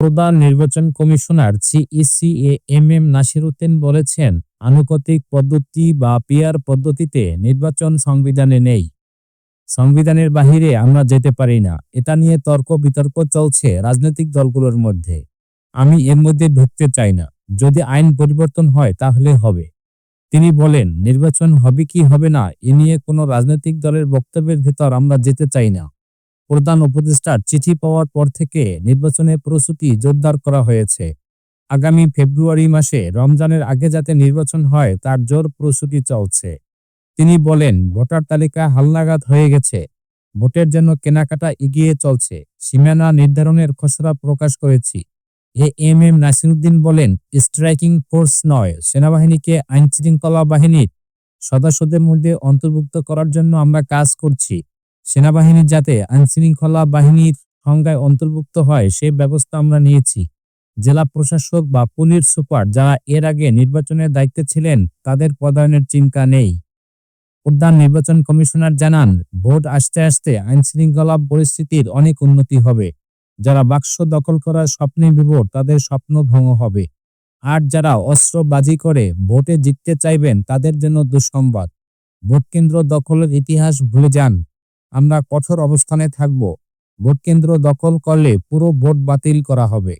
প্রধান নির্বাচন commissioner CEC A M M Nasir Uddin বলেছেন আনুপাতিক পদ্ধতি বা পিয়ার পদ্ধতিতে নির্বাচন সংবিধানে নেই। সংবিধানের বাহিরে আমরা যেতে পারি না। এটা নিয়ে তর্ক বিতর্ক চলছে রাজনৈতিক দলগুলোর মধ্যে। আমি এর মধ্যে ঢুকতে চাই না। যদি আইন পরিবর্তন হয় তাহলে হবে। তিনি বলেন, নির্বাচন হবে কি হবে না, এ নিয়ে কোনো রাজনৈতিক দলের বক্তব্যের ভেতর আমরা যেতে চাই না। প্রধান উপদেষ্টার চিঠি পাওয়ার পর থেকে নির্বাচনের প্রস্তুতি জোরদার করা হয়েছে। আগামী ফেব্রুয়ারি মাসে রমজানের আগে যাতে নির্বাচন হয়, তার জোর প্রস্তুতি চলছে। তিনি বলেন, ভোটার তালিকা হালনাগাদ হয়ে গেছে। ভোটের জন্য কেনাকাটা এগিয়ে চলছে। সীমানা নির্ধারণের খসড়া প্রকাশ করেছি। এ এম এম নাসিরুদ্দিন বলেন, স্ট্রাইকিং ফোর্স নয়, সেনাবাহিনীকে আইন শৃঙ্খলা বাহিনীর সদস্যদের মধ্যে অন্তর্ভুক্ত করার জন্য আমরা কাজ করছি। সেনাবাহিনী যাতে আইন শৃঙ্খলা বাহিনীর সংজ্ঞায় অন্তর্ভুক্ত হয়, সে ব্যবস্থা আমরা নিয়েছি। জেলা প্রশাসক বা পুলিশ সুপার যারা এর আগে নির্বাচনের দায়িত্বে ছিলেন, তাদের পদায়নের চিন্তা নেই। প্রধান নির্বাচন কমিশনার জানান, ভোট আসতে আসতে আইন শৃঙ্খলা পরিস্থিতির অনেক উন্নতি হবে। যারা বাক্স দখল করার স্বপ্নে বিভোর, তাদের স্বপ্ন ভঙ্গ হবে। আর যারা অস্ত্র বাজি করে ভোটে জিততে চাইবেন, তাদের জন্য দুঃসংবাদ। ভোট কেন্দ্র দখলের ইতিহাস ভুলে যান। আমরা কঠোর অবস্থানে থাকব। ভোট কেন্দ্র দখল করলে পুরো ভোট বাতিল করা হবে।